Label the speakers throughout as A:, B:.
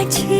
A: 爱情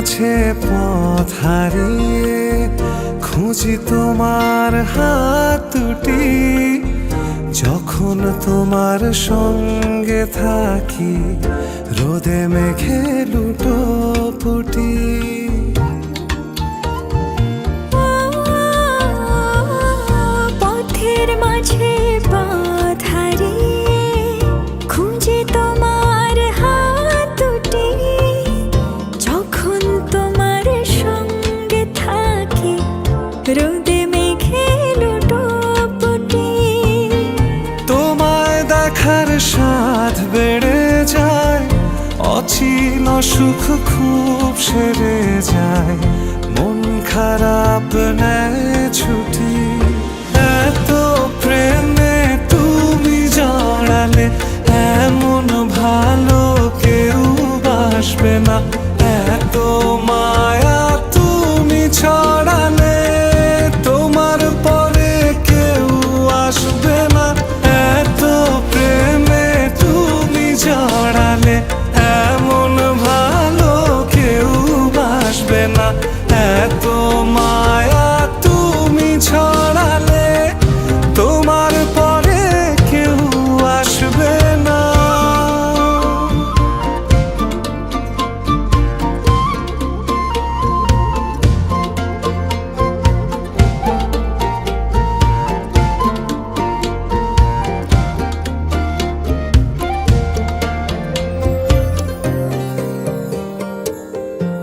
A: মাঝে পথ হারিয়ে খুঁজি তোমার হাত দুটি। যখন তোমার সঙ্গে থাকি রোদে মেঘে লুটো
B: রোদে মেঘে লুটোপুটি
A: তোমায় দেখার স্বাদ বেড়ে যায় অচিন সুখ খুব সেরে যায়। মন খারাপ নেয় ছুটি 唱。